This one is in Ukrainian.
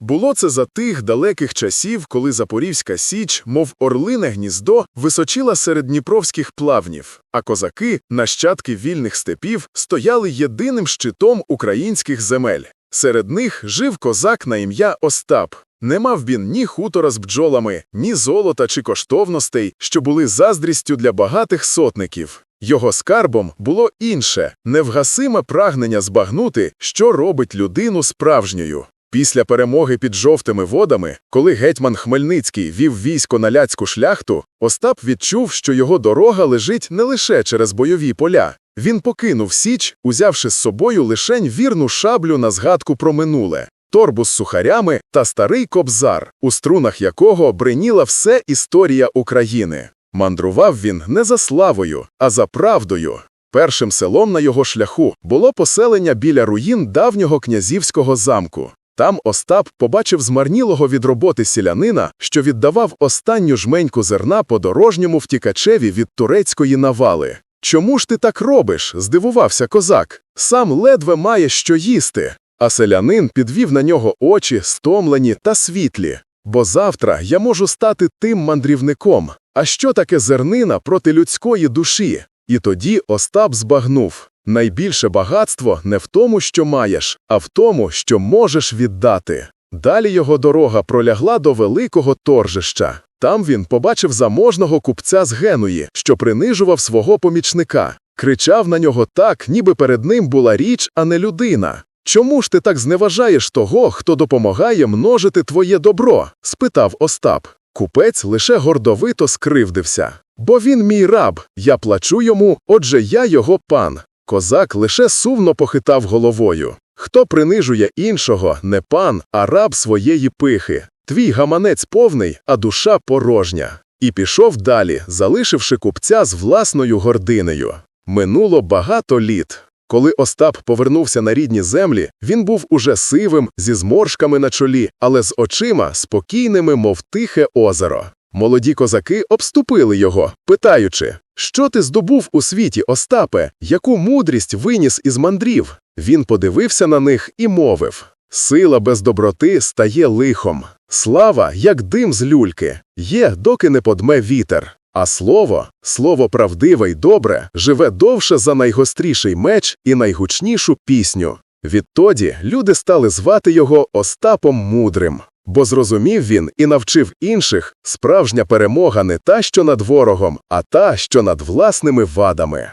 Було це за тих далеких часів, коли Запорізька Січ, мов орлине гніздо, височила серед дніпровських плавнів, а козаки, нащадки вільних степів, стояли єдиним щитом українських земель. Серед них жив козак на ім'я Остап. Не мав він ні хутора з бджолами, ні золота чи коштовностей, що були заздрістю для багатих сотників. Його скарбом було інше – невгасиме прагнення збагнути, що робить людину справжньою. Після перемоги під жовтими водами, коли гетьман Хмельницький вів військо на ляцьку шляхту, Остап відчув, що його дорога лежить не лише через бойові поля. Він покинув Січ, узявши з собою лишень вірну шаблю на згадку про минуле, торбу з сухарями та старий кобзар, у струнах якого бриніла все історія України. Мандрував він не за славою, а за правдою. Першим селом на його шляху було поселення біля руїн давнього князівського замку. Там Остап побачив змарнілого від роботи сілянина, що віддавав останню жменьку зерна подорожньому втікачеві від турецької навали. «Чому ж ти так робиш?» – здивувався козак. «Сам ледве має що їсти». А селянин підвів на нього очі, стомлені та світлі. «Бо завтра я можу стати тим мандрівником. А що таке зернина проти людської душі?» І тоді Остап збагнув. Найбільше багатство не в тому, що маєш, а в тому, що можеш віддати. Далі його дорога пролягла до великого торжища. Там він побачив заможного купця з Генуї, що принижував свого помічника. Кричав на нього так, ніби перед ним була річ, а не людина. Чому ж ти так зневажаєш того, хто допомагає множити твоє добро? спитав Остап. Купець лише гордовито скривдився. Бо він мій раб, я плачу йому, отже я його пан. Козак лише сувно похитав головою. Хто принижує іншого, не пан, а раб своєї пихи. Твій гаманець повний, а душа порожня. І пішов далі, залишивши купця з власною гординею. Минуло багато літ. Коли Остап повернувся на рідні землі, він був уже сивим, зі зморшками на чолі, але з очима спокійними, мов тихе озеро. Молоді козаки обступили його, питаючи, що ти здобув у світі, Остапе, яку мудрість виніс із мандрів? Він подивився на них і мовив Сила без доброти стає лихом. Слава, як дим з люльки, є, доки не подме вітер. А слово, слово правдиве й добре, живе довше за найгостріший меч і найгучнішу пісню. Відтоді люди стали звати його Остапом Мудрим. Бо зрозумів він і навчив інших, справжня перемога не та, що над ворогом, а та, що над власними вадами.